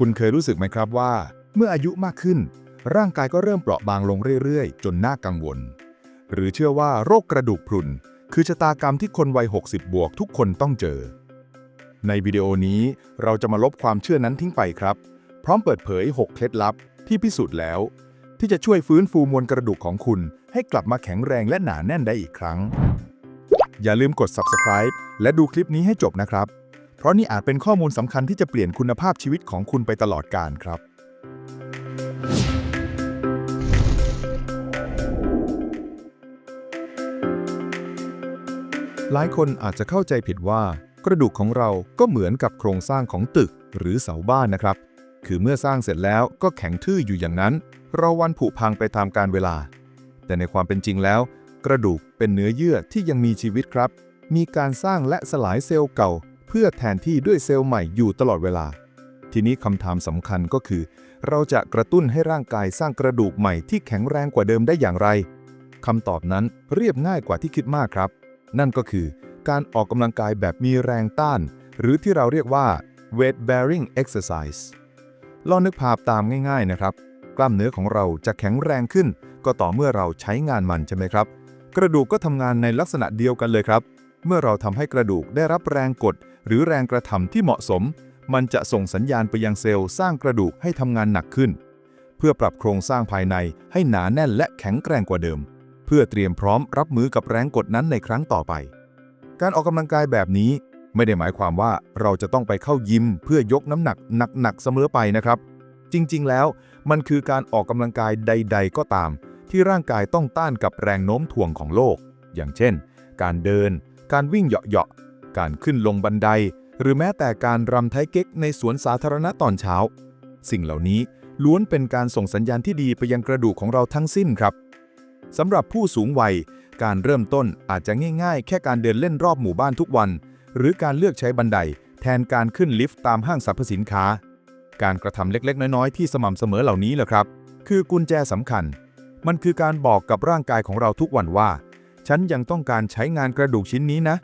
คุณเคยรู้สึกไหมครับว่า เมื่ออายุมากขึ้น ร่างกายก็เริ่มเปราะบางลงเรื่อยๆ จนน่ากังวล หรือเชื่อว่าโรคกระดูกพรุน คือชะตากรรมที่คนวัย 60 บวกทุกคนต้องเจอ ในวิดีโอนี้เราจะมาลบความเชื่อนั้นทิ้งไปครับ พร้อมเปิดเผย 6 เคล็ดลับที่พิสูจน์แล้ว ที่จะช่วยฟื้นฟูมวลกระดูกของคุณ ให้กลับมาแข็งแรงและหนาแน่นได้อีกครั้ง อย่าลืมกด subscribe และดูคลิปนี้ให้จบนะครับ เพราะนี่อาจเป็นข้อมูลสำคัญที่จะเปลี่ยนคุณภาพชีวิตของคุณไปตลอดกาลครับ หลายคนอาจจะเข้าใจผิดว่า กระดูกของเราก็เหมือนกับโครงสร้างของตึกหรือเสาบ้านนะครับ คือเมื่อสร้างเสร็จแล้วก็แข็งทื่ออยู่อย่างนั้น เราวันผุพังไปตามกาลเวลา แต่ในความเป็นจริงแล้ว กระดูกเป็นเนื้อเยื่อที่ยังมีชีวิตครับ มีการสร้างและสลายเซลล์เก่า เพื่อแทนที่ด้วยเซลล์ใหม่อยู่ตลอดเวลา ทีนี้คำถามสำคัญก็คือ เราจะกระตุ้นให้ร่างกายสร้างกระดูกใหม่ที่แข็งแรงกว่าเดิมได้อย่างไรคำตอบนั้นเรียบง่ายกว่าที่คิดมากครับ นั่นก็คือการออกกำลังกายแบบมีแรงต้าน หรือที่เราเรียกว่า weight bearing exercise ลองนึกภาพตามง่าย ๆนะครับ กล้ามเนื้อของเราจะแข็งแรงขึ้น ก็ต่อเมื่อเราใช้งานมันใช่ไหมครับ กระดูกก็ทำงานในลักษณะเดียวกันเลยครับ เมื่อเราทำให้กระดูกได้รับแรงกด หรือแรงกระทำที่เหมาะสม มันจะส่งสัญญาณไปยังเซลล์สร้างกระดูกให้ทำงานหนักขึ้น เพื่อปรับโครงสร้างภายในให้หนาแน่นและแข็งแกร่งกว่าเดิม เพื่อเตรียมพร้อมรับมือกับแรงกดนั้นในครั้งต่อไป การออกกำลังกายแบบนี้ไม่ได้หมายความว่าเราจะต้องไปเข้ายิมเพื่อยกน้ำหนักหนักๆเสมอไปนะครับ จริงๆ แล้วมันคือการออกกำลังกายใด ๆ ก็ตาม ที่ร่างกายต้องต้านกับแรงโน้มถ่วงของโลก อย่างเช่น การเดิน การวิ่งเหาะ การขึ้นลงบันได หรือแม้แต่การรำไทเก๊กในสวนสาธารณะตอนเช้า สิ่งเหล่านี้ล้วนเป็นการส่งสัญญาณที่ดีไปยังกระดูกของเราทั้งสิ้นครับสำหรับผู้สูงวัย การเริ่มต้นอาจจะง่ายๆ แค่การเดินเล่นรอบหมู่บ้านทุกวัน หรือการเลือกใช้บันได แทนการขึ้นลิฟต์ตามห้างสรรพสินค้า การกระทำเล็กๆ น้อยๆ ที่สม่ำเสมอเหล่านี้แหละครับ คือกุญแจสำคัญ มันคือการบอกกับร่างกายของเราทุกวันว่า ฉันยังต้องการใช้งานกระดูกชิ้นนี้นะ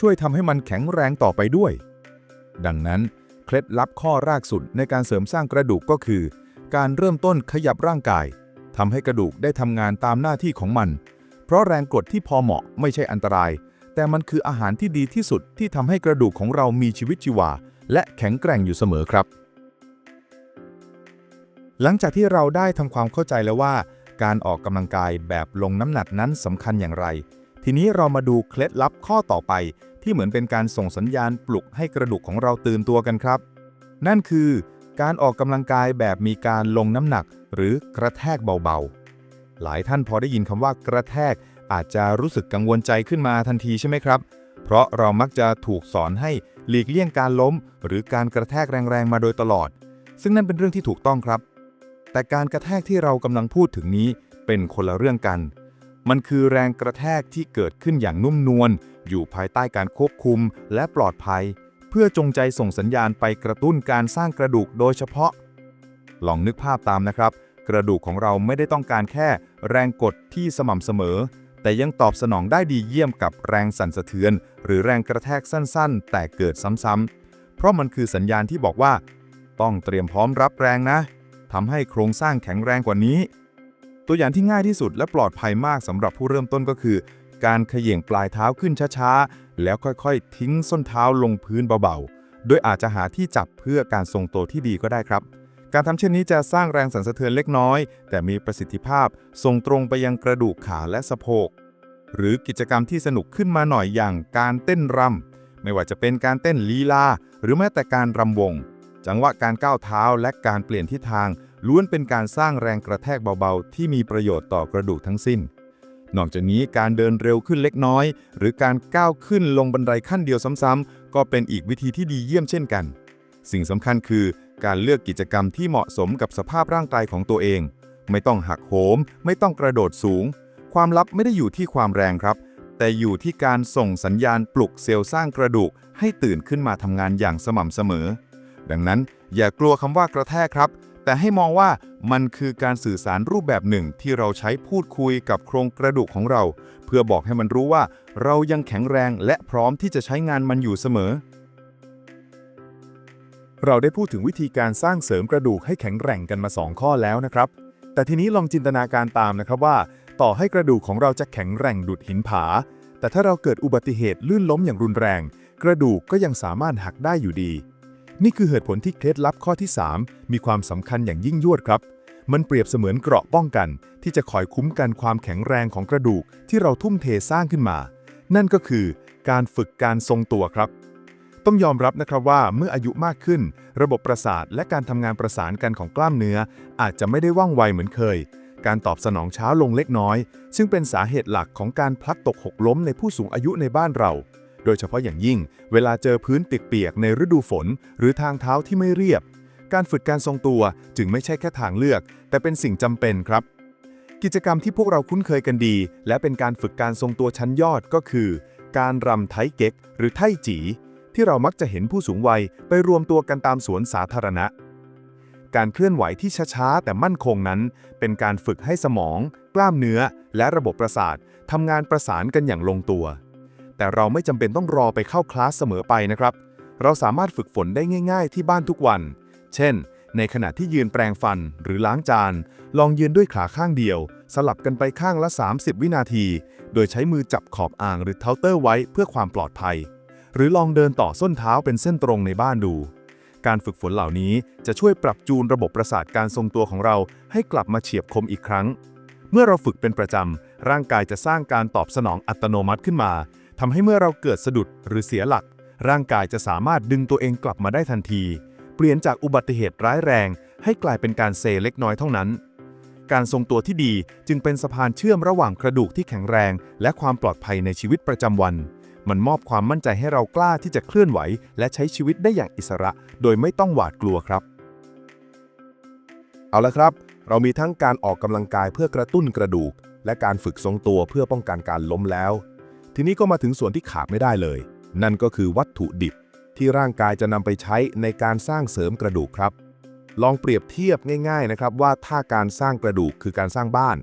ช่วยทำให้มันแข็งแรงต่อไปด้วย ดังนั้น เคล็ดลับข้อแรกสุดในการเสริมสร้างกระดูกก็คือ การเริ่มต้นขยับร่างกายทำให้กระดูกได้ทำงานตามหน้าที่ของมัน เพราะแรงกดที่พอเหมาะไม่ใช่อันตราย แต่มันคืออาหารที่ดีที่สุดที่ทำให้กระดูกของเรามีชีวิตชีวา และแข็งแกร่งอยู่เสมอครับ หลังจากที่เราได้ทำความเข้าใจแล้วว่า การออกกำลังกายแบบลงน้ำหนักนั้นสำคัญอย่างไร ทีนี้เรามาดูเคล็ดลับข้อต่อไป ที่เหมือนเป็นการส่งสัญญาณปลุกให้กระดูกของเราตื่นตัวกันครับ นั่นคือการออกกำลังกายแบบมีการลงน้ำหนัก หรือกระแทกเบาๆ หลายท่านพอได้ยินคำว่ากระแทกอาจจะรู้สึกกังวลใจขึ้นมาทันทีใช่ไหมครับ เพราะเรามักจะถูกสอนให้หลีกเลี่ยงการล้ม หรือการกระแทกแรงๆมาโดยตลอด ซึ่งนั่นเป็นเรื่องที่ถูกต้องครับ แต่การกระแทกที่เรากำลังพูดถึงนี้เป็นคนละเรื่องกัน มันคือแรงกระแทกที่เกิดขึ้นอย่างนุ่มนวล อยู่ภายใต้การควบคุมและปลอดภัย เพื่อจงใจส่งสัญญาณไปกระตุ้นการสร้างกระดูกโดยเฉพาะ ลองนึกภาพตามนะครับ กระดูกของเราไม่ได้ต้องการแค่แรงกดที่สม่ำเสมอ แต่ยังตอบสนองได้ดีเยี่ยมกับแรงสั่นสะเทือน หรือแรงกระแทกสั้นๆ แต่เกิดซ้ำๆ เพราะมันคือสัญญาณที่บอกว่า ต้องเตรียมพร้อมรับแรงนะทำให้โครงสร้างแข็งแรงกว่านี้ ตัวอย่างที่ง่ายที่สุดและปลอดภัยมากสำหรับผู้เริ่มต้นก็คือ การเขย่งปลายเท้าขึ้นช้าๆ แล้วค่อยๆ ทิ้งส้นเท้าลงพื้นเบาๆ โดยอาจจะหาที่จับเพื่อการทรงตัวที่ดีก็ได้ครับ การทำเช่นนี้จะสร้างแรงสั่นสะเทือนเล็กน้อย แต่มีประสิทธิภาพส่งตรงไปยังกระดูกขาและสะโพก หรือกิจกรรมที่สนุกขึ้นมาหน่อยอย่างการเต้นรำไม่ว่าจะเป็นการเต้นลีลา หรือแม้แต่การรำวง จังหวะการก้าวเท้าและการเปลี่ยนทิศทาง ล้วนเป็นการสร้างแรงกระแทกเบาๆ ที่มีประโยชน์ต่อกระดูกทั้งสิ้น นอกจากนี้การเดินเร็วขึ้นเล็กน้อย หรือการก้าวขึ้นลงบันไดขั้นเดียวซ้ำๆ ก็เป็นอีกวิธีที่ดีเยี่ยมเช่นกัน สิ่งสำคัญคือการเลือกกิจกรรมที่เหมาะสมกับสภาพร่างกายของตัวเอง ไม่ต้องหักโหม ไม่ต้องกระโดดสูง ความลับไม่ได้อยู่ที่ความแรงครับ แต่อยู่ที่การส่งสัญญาณปลุกเซลล์สร้างกระดูกให้ตื่นขึ้นมาทำงานอย่างสม่ำเสมอ ดังนั้นอย่ากลัวคำว่ากระแทกครับ แต่ให้มองว่ามันคือการสื่อสารรูปแบบหนึ่งที่เราใช้พูดคุยกับโครงกระดูกของเรา เพื่อบอกให้มันรู้ว่าเรายังแข็งแรงและพร้อมที่จะใช้งานมันอยู่เสมอ เราได้พูดถึงวิธีการสร้างเสริมกระดูกให้แข็งแกร่งกันมา 2 ข้อแล้วนะครับ แต่ทีนี้ลองจินตนาการตามนะครับว่า ต่อให้กระดูกของเราจะแข็งแกร่งดุดหินผา แต่ถ้าเราเกิดอุบัติเหตุลื่นล้มอย่างรุนแรง กระดูกก็ยังสามารถหักได้อยู่ดี นี่คือเหตุผลที่เคล็ดลับข้อที่ 3 มีความสำคัญอย่างยิ่งยวดครับ มันเปรียบเสมือนเกราะป้องกัน ที่จะคอยคุ้มกันความแข็งแรงของกระดูกที่เราทุ่มเทสร้างขึ้นมา นั่นก็คือการฝึกการทรงตัวครับ ต้องยอมรับนะครับว่าเมื่ออายุมากขึ้น ระบบประสาทและการทำงานประสานกันของกล้ามเนื้อ อาจจะไม่ได้ว่องไวเหมือนเคย การตอบสนองช้าลงเล็กน้อย ซึ่งเป็นสาเหตุหลักของการพลัดตกหกล้มในผู้สูงอายุในบ้านเรา โดยเฉพาะอย่างยิ่ง เวลาเจอพื้นเปียกๆในฤดูฝน หรือทางเท้าที่ไม่เรียบ การฝึกการทรงตัวจึงไม่ใช่แค่ทางเลือก แต่เป็นสิ่งจำเป็นครับ กิจกรรมที่พวกเราคุ้นเคยกันดี และเป็นการฝึกการทรงตัวชั้นยอดก็คือ การรำไทเก๊ก หรือไทจี ที่เรามักจะเห็นผู้สูงวัยไปรวมตัวกันตามสวนสาธารณะการเคลื่อนไหวที่ช้าๆ แต่มั่นคงนั้น เป็นการฝึกให้สมอง กล้ามเนื้อ และระบบประสาททำงานประสานกันอย่างลงตัว แต่เราไม่จำเป็นต้องรอไปเข้าคลาสเสมอไปนะครับ เราสามารถฝึกฝนได้ง่าย ๆ ที่บ้านทุกวัน เช่น ในขณะที่ยืนแปรงฟันหรือล้างจาน ลองยืนด้วยขาข้างเดียว สลับกันไปข้างละ 30 วินาที โดยใช้มือจับขอบอ่างหรือเคาน์เตอร์ไว้เพื่อความปลอดภัย หรือลองเดินต่อส้นเท้าเป็นเส้นตรงในบ้านดูการฝึกฝนเหล่านี้จะช่วยปรับจูนระบบประสาทการทรงตัวของเราให้กลับมาเฉียบคมอีกครั้ง เมื่อเราฝึกเป็นประจำ ร่างกายจะสร้างการตอบสนองอัตโนมัติขึ้นมา ทำให้เมื่อเราเกิดสะดุดหรือเสียหลัก ร่างกายจะสามารถดึงตัวเองกลับมาได้ทันที เปลี่ยนจากอุบัติเหตุร้ายแรง ให้กลายเป็นการเซเล็กน้อยเท่านั้น การทรงตัวที่ดีจึงเป็นสะพานเชื่อมระหว่างกระดูกที่แข็งแรง และความปลอดภัยในชีวิตประจำวัน มันมอบความมั่นใจให้เรากล้าที่จะเคลื่อนไหว และใช้ชีวิตได้อย่างอิสระ โดยไม่ต้องหวาดกลัวครับ เอาละครับ เรามีทั้งการออกกำลังกายเพื่อกระตุ้นกระดูก และการฝึกทรงตัวเพื่อป้องกันการล้มแล้ว ทีนี้ก็มาถึงส่วนที่ขาดไม่ได้เลย นั่นก็คือวัตถุดิบ ที่ร่างกายจะนำไปใช้ในการสร้างเสริมกระดูกครับ ลองเปรียบเทียบง่าย ๆนะครับ ว่าถ้าการสร้างกระดูกคือการสร้างบ้าน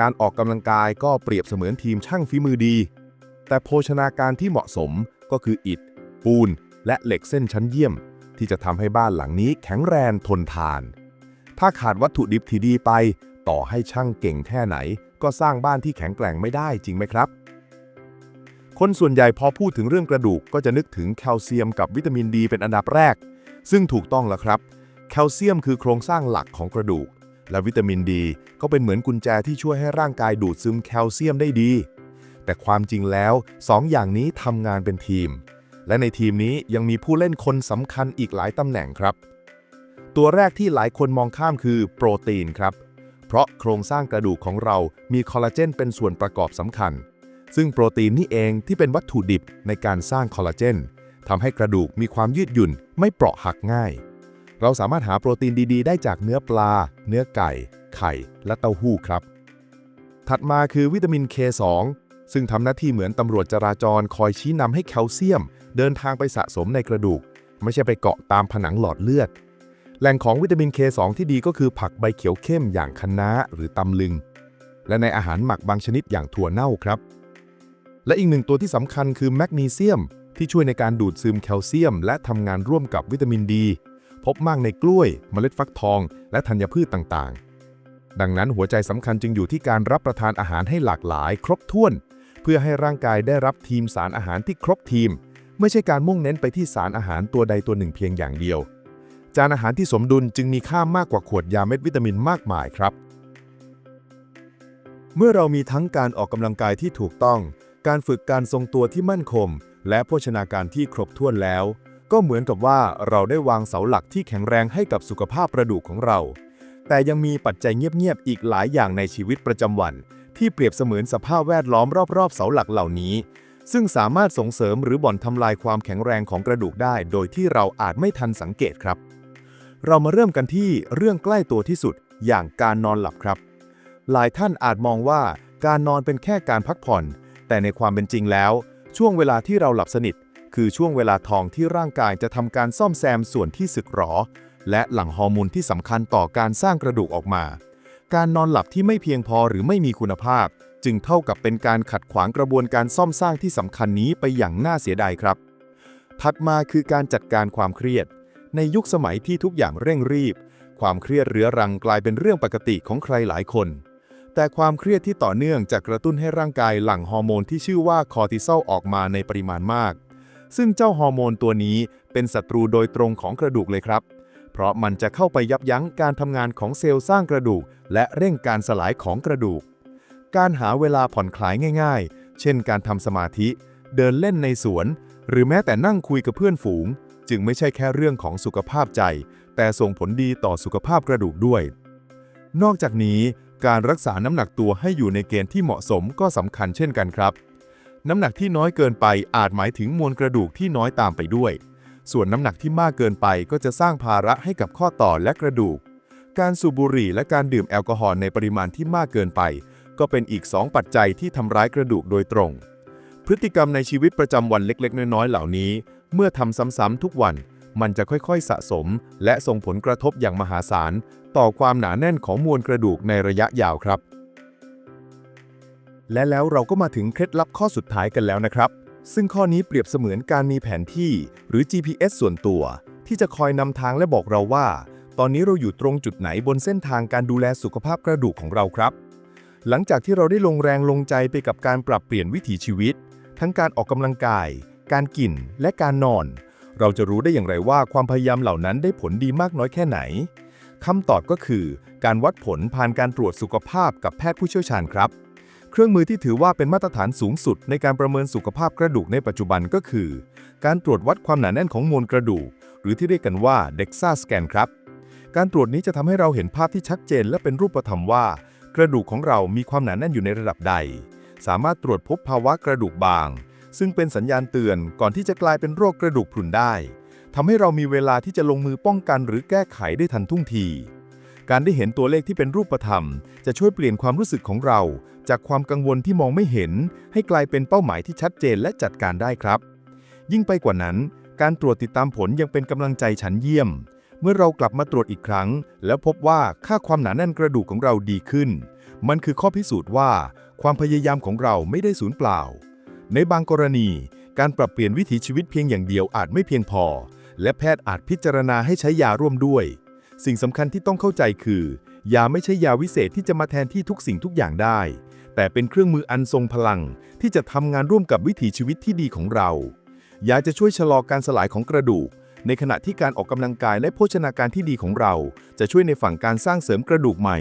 การออกกำลังกายก็เปรียบเสมือนทีมช่างฝีมือดี แต่โภชนาการที่เหมาะสมก็คืออิฐ ปูน และเหล็กเส้นชั้นเยี่ยม ที่จะทำให้บ้านหลังนี้แข็งแรงทนทาน ถ้าขาดวัตถุดิบที่ดีไป ต่อให้ช่างเก่งแค่ไหน ก็สร้างบ้านที่แข็งแกร่งไม่ได้จริงไหมครับ คนส่วนใหญ่พอพูดถึงเรื่องกระดูกก็จะนึกถึงแคลเซียมกับวิตามินดีเป็นอันดับแรก ซึ่งถูกต้องแล้วครับ แคลเซียมคือโครงสร้างหลักของกระดูก และวิตามินดีก็เป็นเหมือนกุญแจที่ช่วยให้ร่างกายดูดซึมแคลเซียมได้ดี แต่ความจริงแล้วสองอย่างนี้ทำงานเป็นทีม และในทีมนี้ยังมีผู้เล่นคนสำคัญอีกหลายตำแหน่งครับ ตัวแรกที่หลายคนมองข้ามคือโปรตีนครับ เพราะโครงสร้างกระดูกของเรามีคอลลาเจนเป็นส่วนประกอบสำคัญ ซึ่งโปรตีนนี่เองที่เป็นวัตถุดิบในการสร้างคอลลาเจนทำให้กระดูกมีความยืดหยุ่นไม่เปราะหักง่าย เราสามารถหาโปรตีนดีๆ ได้จากเนื้อปลา เนื้อไก่ ไข่ และเต้าหู้ครับ ถัดมาคือวิตามิน K2 ซึ่งทำหน้าที่เหมือนตำรวจจราจรคอยชี้นำให้แคลเซียม เดินทางไปสะสมในกระดูก ไม่ใช่ไปเกาะตามผนังหลอดเลือด แหล่งของวิตามิน K2 ที่ดีก็คือผักใบเขียวเข้มอย่างคะน้าหรือตำลึง และในอาหารหมักบางชนิดอย่างถั่วเน่าครับ และอีกหนึ่งตัวที่สำคัญคือแมกนีเซียม ที่ช่วยในการดูดซึมแคลเซียม และทำงานร่วมกับวิตามินดี พบมากในกล้วย เมล็ดฟักทอง และธัญพืชต่างๆ ดังนั้นหัวใจสำคัญจึงอยู่ที่การรับประทานอาหารให้หลากหลาย ครบถ้วน เพื่อให้ร่างกายได้รับทีมสารอาหารที่ครบทีม ไม่ใช่การมุ่งเน้นไปที่สารอาหารตัวใดตัวหนึ่งเพียงอย่างเดียว จานอาหารที่สมดุลจึงมีค่ามากกว่าขวดยาเม็ดวิตามินมากมายครับ เมื่อเรามีทั้งการออกกำลังกายที่ถูกต้อง การฝึกการทรงตัวที่มั่นคง และโภชนาการที่ครบถ้วนแล้ว ก็เหมือนกับว่าเราได้วางเสาหลักที่แข็งแรงให้กับสุขภาพกระดูกของเรา แต่ยังมีปัจจัยเงียบๆอีกหลายอย่างในชีวิตประจำวัน ที่เปรียบเสมือนสภาพแวดล้อมรอบๆ เสาหลักเหล่านี้ ซึ่งสามารถส่งเสริมหรือบ่อนทำลายความแข็งแรงของกระดูกได้ โดยที่เราอาจไม่ทันสังเกตครับ เรามาเริ่มกันที่เรื่องใกล้ตัวที่สุดอย่างการนอนหลับครับ หลายท่านอาจมองว่าการนอนเป็นแค่การพักผ่อน แต่ในความเป็นจริงแล้ว ช่วงเวลาที่เราหลับสนิท คือช่วงเวลาทองที่ร่างกายจะทำการซ่อมแซมส่วนที่สึกหรอ และหลั่งฮอร์โมนที่สำคัญต่อการสร้างกระดูกออกมา การนอนหลับที่ไม่เพียงพอหรือไม่มีคุณภาพ จึงเท่ากับเป็นการขัดขวางกระบวนการซ่อมสร้างที่สำคัญนี้ไปอย่างน่าเสียดายครับ ถัดมาคือการจัดการความเครียด ในยุคสมัยที่ทุกอย่างเร่งรีบ ความเครียดเรื้อรังกลายเป็นเรื่องปกติของใครหลายคน แต่ความเครียดที่ต่อเนื่องจะกระตุ้นให้ร่างกายหลั่งฮอร์โมนที่ชื่อว่าคอร์ติซอลออกมาในปริมาณมาก ซึ่งเจ้าฮอร์โมนตัวนี้เป็นศัตรูโดยตรงของกระดูกเลยครับ เพราะมันจะเข้าไปยับยั้งการทำงานของเซลล์สร้างกระดูก และเร่งการสลายของกระดูก การหาเวลาผ่อนคลายง่าย ๆ เช่น การทำสมาธิ เดินเล่นในสวน หรือแม้แต่นั่งคุยกับเพื่อนฝูง จึงไม่ใช่แค่เรื่องของสุขภาพใจ แต่ส่งผลดีต่อสุขภาพกระดูกด้วย นอกจากนี้ การรักษาน้ำหนักตัวให้อยู่ในเกณฑ์ที่เหมาะสมก็สำคัญเช่นกันครับ น้ำหนักที่น้อยเกินไปอาจหมายถึงมวลกระดูกที่น้อยตามไปด้วย ส่วนน้ำหนักที่มากเกินไปก็จะสร้างภาระให้กับข้อต่อและกระดูก การสูบบุหรี่และการดื่มแอลกอฮอล์ในปริมาณที่มากเกินไป ก็เป็นอีก 2 ปัจจัยที่ทำร้ายกระดูกโดยตรง พฤติกรรมในชีวิตประจำวันเล็ก ๆ น้อยๆเหล่านี้ เมื่อทำซ้ำๆทุกวัน มันจะค่อยๆสะสม และส่งผลกระทบอย่างมหาศาล ต่อความหนาแน่นของมวลกระดูกในระยะยาวครับ และแล้วเราก็มาถึงเคล็ดลับข้อสุดท้ายกันแล้วนะครับ ซึ่งข้อนี้เปรียบเสมือนการมีแผนที่ หรือ GPS ส่วนตัว ที่จะคอยนำทางและบอกเราว่า ตอนนี้เราอยู่ตรงจุดไหนบนเส้นทางการดูแลสุขภาพกระดูกของเราครับ หลังจากที่เราได้ลงแรงลงใจไปกับการปรับเปลี่ยนวิถีชีวิต ทั้งการออกกำลังกาย การกิน และการนอน เราจะรู้ได้อย่างไรว่าความพยายามเหล่านั้นได้ผลดีมากน้อยแค่ไหนคำตอบก็คือ การวัดผลผ่านการตรวจสุขภาพกับแพทย์ผู้เชี่ยวชาญครับ เครื่องมือที่ถือว่าเป็นมาตรฐานสูงสุดในการประเมินสุขภาพกระดูกในปัจจุบันก็คือ การตรวจวัดความหนาแน่นของมวลกระดูก หรือที่เรียกกันว่า DEXA scan ครับ การตรวจนี้จะทำให้เราเห็นภาพที่ชัดเจนและเป็นรูปธรรมว่า กระดูกของเรามีความหนาแน่นอยู่ในระดับใด สามารถตรวจพบภาวะกระดูกบาง ซึ่งเป็นสัญญาณเตือนก่อนที่จะกลายเป็นโรคกระดูกพรุนได้ทำให้เรามีเวลาที่จะลงมือป้องกันหรือแก้ไขได้ทันทุ่งที การได้เห็นตัวเลขที่เป็นรูปธรรม จะช่วยเปลี่ยนความรู้สึกของเรา จากความกังวลที่มองไม่เห็น ให้กลายเป็นเป้าหมายที่ชัดเจนและจัดการได้ครับ ยิ่งไปกว่านั้น การตรวจติดตามผลยังเป็นกำลังใจชั้นเยี่ยม เมื่อเรากลับมาตรวจอีกครั้ง แล้วพบว่าค่าความหนาแน่นกระดูกของเราดีขึ้น มันคือข้อพิสูจน์ว่า ความพยายามของเราไม่ได้สูญเปล่า ในบางกรณี การปรับเปลี่ยนวิถีชีวิตเพียงอย่างเดียวอาจไม่เพียงพอ และแพทย์อาจพิจารณาให้ใช้ยาร่วมด้วย สิ่งสำคัญที่ต้องเข้าใจคือ ยาไม่ใช่ยาวิเศษที่จะมาแทนที่ทุกสิ่งทุกอย่างได้ แต่เป็นเครื่องมืออันทรงพลัง ที่จะทำงานร่วมกับวิถีชีวิตที่ดีของเรา ยาจะช่วยชะลอการสลายของกระดูก ในขณะที่การออกกำลังกายและโภชนาการที่ดีของเรา จะช่วยในฝั่งการสร้างเสริมกระดูกใหม่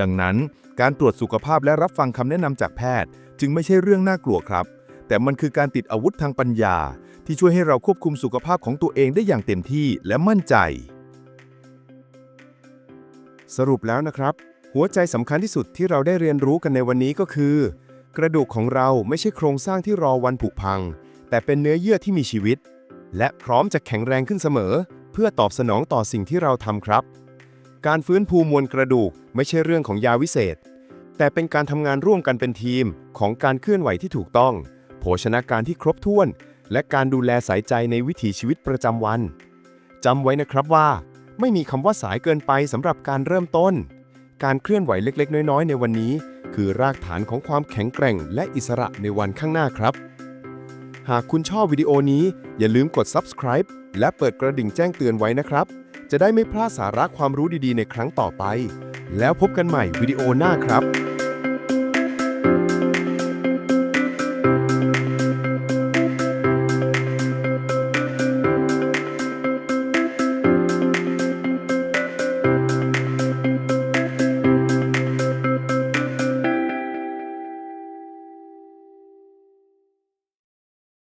ดังนั้น การตรวจสุขภาพและรับฟังคำแนะนำจากแพทย์ จึงไม่ใช่เรื่องน่ากลัวครับ แต่มันคือการติดอาวุธทางปัญญา ที่ช่วยให้เราควบคุมสุขภาพของตัวเองได้อย่างเต็มที่และมั่นใจ สรุปแล้วนะครับ หัวใจสำคัญที่สุดที่เราได้เรียนรู้กันในวันนี้ก็คือ กระดูกของเราไม่ใช่โครงสร้างที่รอวันผุพัง แต่เป็นเนื้อเยื่อที่มีชีวิต และพร้อมจะแข็งแรงขึ้นเสมอ เพื่อตอบสนองต่อสิ่งที่เราทำครับ การฟื้นภูมวลกระดูกไม่ใช่เรื่องของยาวิเศษแต่เป็นการทำงานร่วมกันเป็นทีมของการเคลื่อนไหวที่ถูกต้อง โภชนาการที่ครบถ้วน และการดูแลสายใจในวิถีชีวิตประจำวันจำไว้นะครับว่า ไม่มีคำว่าสายเกินไปสำหรับการเริ่มต้น การเคลื่อนไหวเล็กๆ น้อยๆ ในวันนี้ คือรากฐานของความแข็งแกร่ง และอิสระในวันข้างหน้าครับ หากคุณชอบวิดีโอนี้อย่าลืมกด subscribe และเปิดกระดิ่งแจ้งเตือนไว้นะครับ จะได้ไม่พลาดสาระความรู้ดีๆ ในครั้งต่อไป แล้วพบกันใหม่วิดีโอหน้าครับ